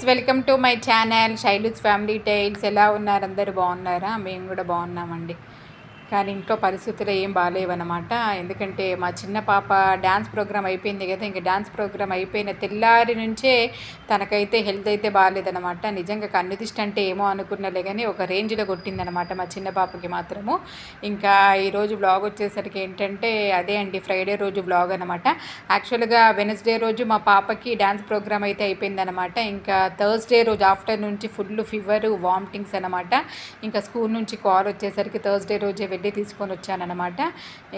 Friends welcome to my channel Shailu's family tales ఎలా ఉన్నారు? అందరు బాగున్నారా? మేము కూడా బాగున్నామండి. కానీ ఇంట్లో పరిస్థితులు ఏం బాగాలేవన్నమాట ఎందుకంటే మా చిన్న పాప డ్యాన్స్ ప్రోగ్రామ్ అయిపోయింది కదా ఇంకా డ్యాన్స్ ప్రోగ్రామ్ అయిపోయిన తెల్లారి నుంచే తనకైతే హెల్త్ అయితే బాగాలేదన్నమాట నిజంగా కన్ను దిష్టి అంటే ఏమో అనుకున్నలే కానీ ఒక రేంజ్లో కొట్టిందనమాట మా చిన్న పాపకి మాత్రము. ఇంకా ఈరోజు బ్లాగ్ వచ్చేసరికి ఏంటంటే అదే అండి ఫ్రైడే రోజు బ్లాగ్ అనమాట యాక్చువల్గా వెనస్డే రోజు మా పాపకి డ్యాన్స్ ప్రోగ్రామ్ అయితే అయిపోయిందనమాట ఇంకా థర్స్డే రోజు ఆఫ్టర్నూన్ నుంచి ఫుల్ ఫీవర్ వామిటింగ్స్ అనమాట ఇంకా స్కూల్ నుంచి కాల్ వచ్చేసరికి థర్స్డే రోజే వెళ్ళి తీసుకొని వచ్చానమాట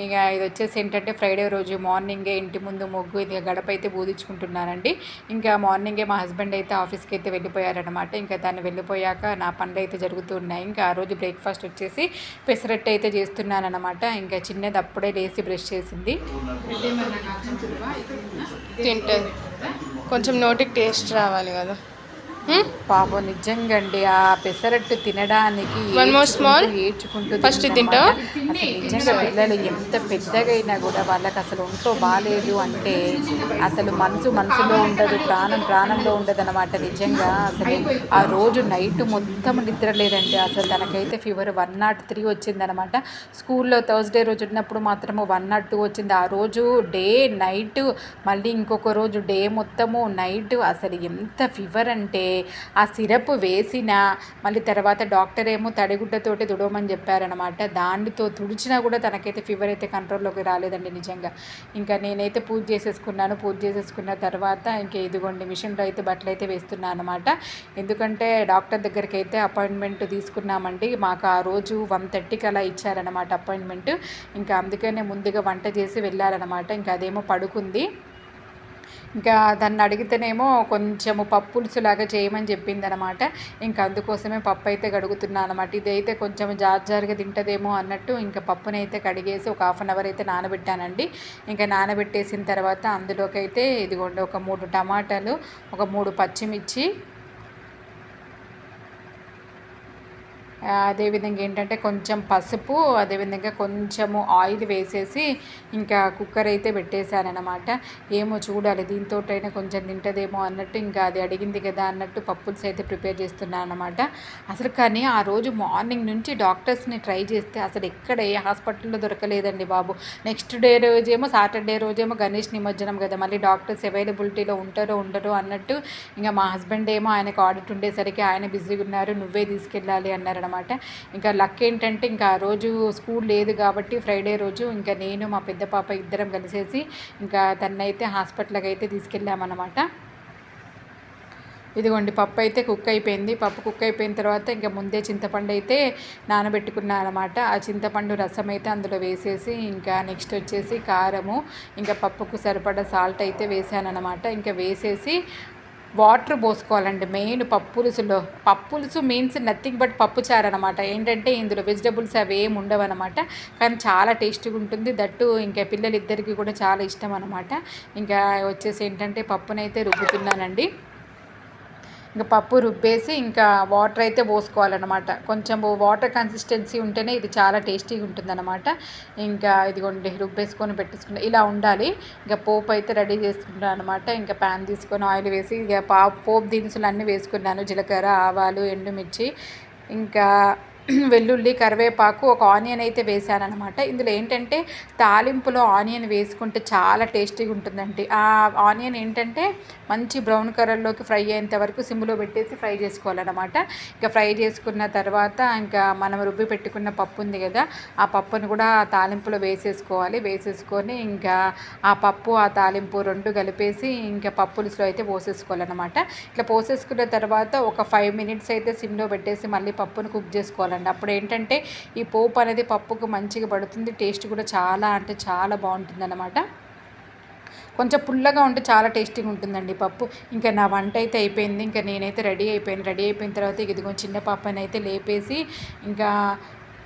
ఇక ఇది వచ్చేసి ఏంటంటే ఫ్రైడే రోజు మార్నింగే ఇంటి ముందు ముగ్గు ఇది గడప అయితే బూదించుకుంటున్నానండి ఇంకా మార్నింగే మా హస్బెండ్ అయితే ఆఫీస్కి అయితే వెళ్ళిపోయారనమాట ఇంకా దాన్ని వెళ్ళిపోయాక నా పనులు అయితే జరుగుతున్నాయి ఇంకా ఆ రోజు బ్రేక్ఫాస్ట్ వచ్చేసి పెసరట్టు అయితే చేస్తున్నానమాట ఇంకా చిన్నది అప్పుడే లేసి బ్రష్ చేసింది. తింటుంది. కొంచెం నోటికి టేస్ట్ రావాలి కదా. పాపం నిజంగా అండి ఆ పెసరట్టు తినడానికి ఏడ్చుకుంటూ, తిందన్నమాట. తింటావా? అసలు నిజంగా పిల్లలు ఎంత పెద్దగా అయినా కూడా వాళ్ళకి అసలు ఒంట్లో బాగాలేదు అంటే అసలు మనసు మనసులో ఉండదు ప్రాణం ప్రాణంలో ఉండదు అనమాట నిజంగా. అసలు ఆ రోజు నైట్ మొత్తం నిద్ర లేదండి అసలు తనకైతే ఫీవర్ వన్ నాట్ త్రీ వచ్చిందనమాట స్కూల్లో థర్స్డే రోజు ఉన్నప్పుడు మాత్రము వన్ నాట్ టూ వచ్చింది. ఆ రోజు డే నైట్ మళ్ళీ ఇంకొక రోజు డే మొత్తము నైట్ అసలు ఎంత ఫీవర్ అంటే ఆ సిరప్ వేసిన మళ్ళీ తర్వాత డాక్టర్ ఏమో తడిగుడ్డతోటి తుడవమని చెప్పారనమాట దానితో తుడిచినా కూడా తనకైతే ఫీవర్ అయితే కంట్రోల్లోకి రాలేదండి నిజంగా. ఇంకా నేనైతే పూజ చేసేసుకున్నాను. పూజ చేసేసుకున్న తర్వాత ఇంకా ఇదిగోండి మిషన్లో అయితే బట్టలు అయితే వేస్తున్నాను అనమాట ఎందుకంటే డాక్టర్ దగ్గరికి అయితే అపాయింట్మెంట్ తీసుకున్నామండి. మాకు ఆ రోజు వన్ థర్టీకి అలా ఇచ్చారనమాట అపాయింట్మెంట్ ఇంకా అందుకనే ముందుగా వంట చేసి వెళ్ళారనమాట ఇంకా అదేమో పడుకుంది. ఇంకా దాన్ని అడిగితేనేమో కొంచెము పప్పులుసులాగా చేయమని చెప్పింది అనమాట ఇంకా అందుకోసమే పప్పు అయితే కడుగుతున్నాను అనమాట ఇదైతే కొంచెం జార్జారుగా తింటదేమో అన్నట్టు ఇంకా పప్పునైతే కడిగేసి ఒక హాఫ్ అన్ అవర్ అయితే నానబెట్టానండి. ఇంకా నానబెట్టేసిన తర్వాత అందులోకి అయితే ఇదిగోండి ఒక మూడు టమాటాలు ఒక మూడు పచ్చిమిర్చి ఆ, అదేవిధంగా ఏంటంటే కొంచెం పసుపు అదేవిధంగా కొంచెము ఆయిల్ వేసేసి ఇంకా కుక్కర్ అయితే పెట్టేశానమాట ఏమో చూడాలి దీంతో అయినా కొంచెం తింటదేమో అన్నట్టు ఇంకా అది అడిగింది కదా అన్నట్టు పప్పుల్స్ అయితే ప్రిపేర్ చేస్తున్నాను అనమాట అసలు కానీ ఆ రోజు మార్నింగ్ నుంచి డాక్టర్స్ని ట్రై చేస్తే అసలు ఎక్కడ ఏ హాస్పిటల్లో దొరకలేదండి బాబు. నెక్స్ట్ డే రోజేమో సాటర్డే రోజేమో గణేష్ నిమజ్జనం కదా. మళ్ళీ డాక్టర్స్ అవైలబిలిటీలో ఉంటారో ఉండరో అన్నట్టు ఇంకా మా హస్బెండ్ ఏమో ఆయనకు ఆడిట్ ఉండేసరికి ఆయన బిజీగా ఉన్నారు నువ్వే తీసుకెళ్ళాలి అన్నారనమాట ఇంకా లక్ ఏంటంటే ఇంకా ఆ రోజు స్కూల్ లేదు కాబట్టి ఫ్రైడే రోజు ఇంకా నేను మా పెద్ద పాప ఇద్దరం కలిసేసి ఇంకా తన్నైతే హాస్పిటల్కి అయితే తీసుకెళ్ళామన్నమాట. ఇదిగోండి పప్పు అయితే కుక్ అయిపోయింది. పప్పు కుక్ అయిపోయిన తర్వాత ఇంకా ముందే చింతపండు అయితే నానబెట్టుకున్నాను అనమాట ఆ చింతపండు రసం అయితే అందులో వేసేసి ఇంకా నెక్స్ట్ వచ్చేసి కారము ఇంకా పప్పుకు సరిపడా సాల్ట్ అయితే వేసాను అనమాట ఇంకా వేసేసి వాటర్ పోసుకోవాలండి మెయిన్ పప్పులుసులో. పప్పులుసు మీన్స్ నథింగ్ బట్ పప్పు చారు అనమాట ఏంటంటే ఇందులో వెజిటబుల్స్ అవి ఏమి ఉండవు అనమాట కానీ చాలా టేస్టీగా ఉంటుంది. దట్టు ఇంకా పిల్లలిద్దరికీ కూడా చాలా ఇష్టం అనమాట ఇంకా వచ్చేసి ఏంటంటే పప్పునైతే రుబ్బుతున్నానండి. ఇంకా పప్పు రుబ్బేసి ఇంకా వాటర్ అయితే పోసుకోవాలన్నమాట. కొంచెం వాటర్ కన్సిస్టెన్సీ ఉంటేనే ఇది చాలా టేస్టీగా ఉంటుందన్నమాట. ఇంకా ఇదిగోండి రుబ్బేసుకొని పెట్టేసుకుంటే ఇలా ఉండాలి. ఇంకా పోపు అయితే రెడీ చేసుకుంటాను అనమాట ఇంకా ప్యాన్ తీసుకొని ఆయిల్ వేసి ఇక పా పోపు దినుసులు అన్నీ వేసుకున్నాను. జీలకర్ర ఆవాలు ఎండుమిర్చి. ఇంకా వెల్లుల్లి కరివేపాకు ఒక ఆనియన్ అయితే వేశానమాట ఇందులో ఏంటంటే తాలింపులో ఆనియన్ వేసుకుంటే చాలా టేస్టీగా ఉంటుందండి. ఆ ఆనియన్ ఏంటంటే మంచి బ్రౌన్ కలర్లోకి ఫ్రై అయ్యేంత వరకు సిమ్లో పెట్టేసి ఫ్రై చేసుకోవాలన్నమాట. ఇంకా ఫ్రై చేసుకున్న తర్వాత ఇంకా మనం రుబ్బి పెట్టుకున్న పప్పు ఉంది కదా ఆ పప్పును కూడా తాలింపులో వేసేసుకోవాలి. వేసేసుకొని ఇంకా ఆ పప్పు ఆ తాలింపు రెండు కలిపేసి ఇంకా పప్పులుసులో అయితే పోసేసుకోవాలన్నమాట. ఇట్లా పోసేసుకున్న తర్వాత ఒక ఫైవ్ మినిట్స్ అయితే సిమ్లో పెట్టేసి మళ్ళీ పప్పును కుక్ చేసుకోవాలి చేసుకోవాలండి అప్పుడు ఏంటంటే ఈ పోపు అనేది పప్పుకు మంచిగా పడుతుంది టేస్ట్ కూడా చాలా అంటే చాలా బాగుంటుంది అనమాట కొంచెం పుల్లగా ఉంటే చాలా టేస్టీగా ఉంటుందండి పప్పు. ఇంకా నా వంట అయితే అయిపోయింది ఇంకా నేనైతే రెడీ అయిపోయాను. రెడీ అయిపోయిన తర్వాత ఇదిగో చిన్న పాపని అయితే లేపేసి ఇంకా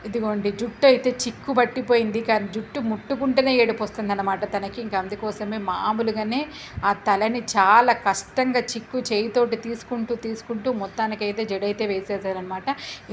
ఇదిగోండి జుట్టు అయితే చిక్కు పట్టిపోయింది. కానీ జుట్టు ముట్టుకుంటేనే ఏడుపు వస్తుందన్నమాట తనకి. ఇంకా అందుకోసమే మామూలుగానే ఆ తలని చాలా కష్టంగా చిక్కు చేయితోటి తీసుకుంటూ తీసుకుంటూ మొత్తానికైతే జడైతే వేసేసారనమాట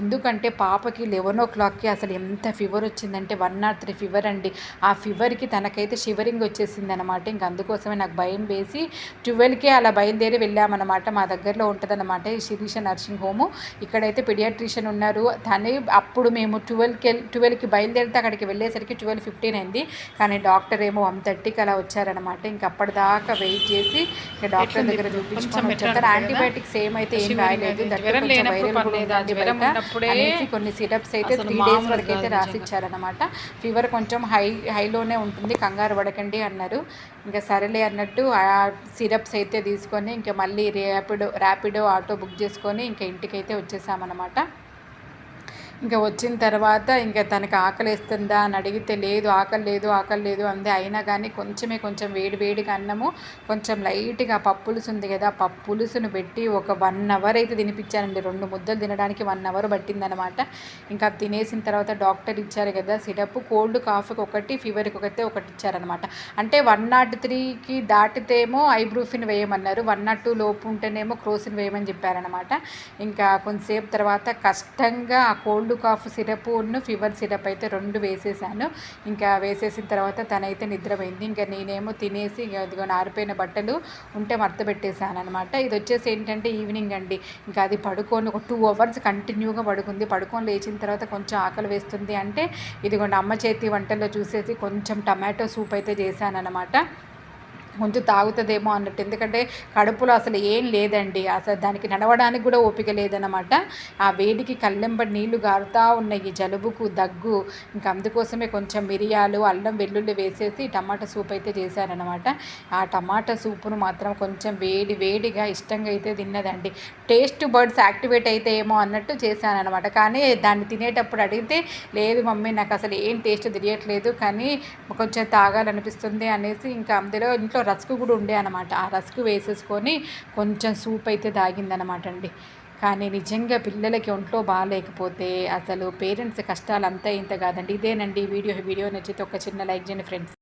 ఎందుకంటే పాపకి లెవెన్ ఓ క్లాక్కి అసలు ఎంత ఫీవర్ వచ్చిందంటే వన్ నాట్ త్రీ ఫీవర్ అండి. ఆ ఫీవర్కి తనకైతే షివరింగ్ వచ్చేసింది అనమాట ఇంక అందుకోసమే నాకు భయం వేసి ట్వెల్వ్కే అలా బయలుదేరి వెళ్ళామన్నమాట. మా దగ్గరలో ఉంటుందన్నమాట ఈ శిరీష నర్సింగ్ హోము. ఇక్కడైతే పిడియాట్రిషియన్ ఉన్నారు. తనే అప్పుడు మేము ట్వెల్వ్కి ట్వెల్వ్కి బయలుదేరితే అక్కడికి వెళ్ళేసరికి ట్వెల్వ్ ఫిఫ్టీన్ అయింది. కానీ డాక్టర్ ఏమో వన్ థర్టీకి అలా వచ్చారనమాట ఇంక అప్పటిదాకా వెయిట్ చేసి ఇంకా డాక్టర్ దగ్గర చూపించుకొని వచ్చారు యాంటీబయాటిక్స్ ఏమైతే ఏం రాయలేదు. వైరల్ కొన్ని సిరప్స్ అయితే త్రీ డేస్ వరకు అయితే కాదు రాసి ఇచ్చారనమాట ఫీవర్ కొంచెం హై హైలోనే ఉంటుంది. కంగారు పడకండి అన్నారు. ఇంకా సరేలే అన్నట్టు ఆ సిరప్స్ అయితే తీసుకొని ఇంకా మళ్ళీ ర్యాపిడో ర్యాపిడో ఆటో బుక్ చేసుకొని ఇంకా ఇంటికి అయితే వచ్చేసామన్నమాట. ఇంకా వచ్చిన తర్వాత ఇంకా తనకి ఆకలి వేస్తుందా అని అడిగితే లేదు ఆకలి లేదు ఆకలి లేదు అంది. అయినా కానీ కొంచెమే కొంచెం వేడి వేడిగా అన్నము. కొంచెం లైట్గా పప్పులుసు ఉంది కదా ఆ పప్పులుసును పెట్టి ఒక వన్ అవర్ అయితే తినిపించానండి. రెండు ముద్దలు తినడానికి వన్ అవర్ పట్టిందనమాట ఇంకా తినేసిన తర్వాత డాక్టర్ ఇచ్చారు కదా సిరప్ కోల్డ్ కాఫ్కి ఒకటి ఫీవర్కి ఒకటి ఒకటి ఇచ్చారనమాట అంటే వన్ నాట్ త్రీకి దాటితేమో ఐబ్రూఫిన్ వేయమన్నారు. వన్ నాట్ టూ లోపు ఉంటేనేమో క్రోసిన్ వేయమని చెప్పారనమాట ఇంకా కొంతసేపు తర్వాత కష్టంగా ఆ cold cough syrup fever syrup అయితే రెండు వేసేసాను. ఇంకా వేసేసిన తర్వాత తనైతే నిద్రపోయింది. ఇంకా నేనేమో తినేసి ఇంకా ఇదిగో ఆరిపోయిన బట్టలు ఉంటే మడత అనమాట ఇది వచ్చేసి ఏంటంటే ఈవినింగ్ అండి. ఇంకా అది పడుకొని ఒక టూ అవర్స్ కంటిన్యూగా పడుకుంది. పడుకొని లేచిన తర్వాత కొంచెం ఆకలి వేస్తుంది అంటే ఇదిగోండి అమ్మ చేతి వంటల్లో చూసేసి కొంచెం టమాటో సూప్ అయితే చేశాను అనమాట కొంచెం తాగుతుందేమో అన్నట్టు. ఎందుకంటే కడుపులో అసలు ఏం లేదండి. అసలు దానికి నడవడానికి కూడా ఓపిక లేదనమాట ఆ వేడికి కళ్ళెంబడి నీళ్ళు గారుతూ ఉన్నాయి. జలుబుకు దగ్గు. ఇంకా అందుకోసమే కొంచెం మిరియాలు అల్లం వెల్లుల్లి వేసేసి టమాటా సూప్ అయితే చేశారనమాట ఆ టమాటా సూపును మాత్రం కొంచెం వేడి వేడిగా ఇష్టంగా అయితే తిన్నదండి. టేస్ట్ బర్డ్స్ యాక్టివేట్ అయితే ఏమో అన్నట్టు చేశానమాట కానీ దాన్ని తినేటప్పుడు అడిగితే లేదు మమ్మీ నాకు అసలు ఏం టేస్ట్ తెలియట్లేదు. కానీ కొంచెం తాగాలనిపిస్తుంది అనేసి ఇంకా అందులో ఇంట్లో రస్క్ కూడా ఉండే అనమాట ఆ రస్క్ వేసేసుకొని కొంచెం సూప్ అయితే తాగిందనమాట అండి. కానీ నిజంగా పిల్లలకి ఒంట్లో బాగాలేకపోతే అసలు పేరెంట్స్ కష్టాలు అంతా ఇంత కాదండి. ఇదేనండి వీడియో. వీడియో నచ్చితే ఒక చిన్న లైక్ చేయండి ఫ్రెండ్స్.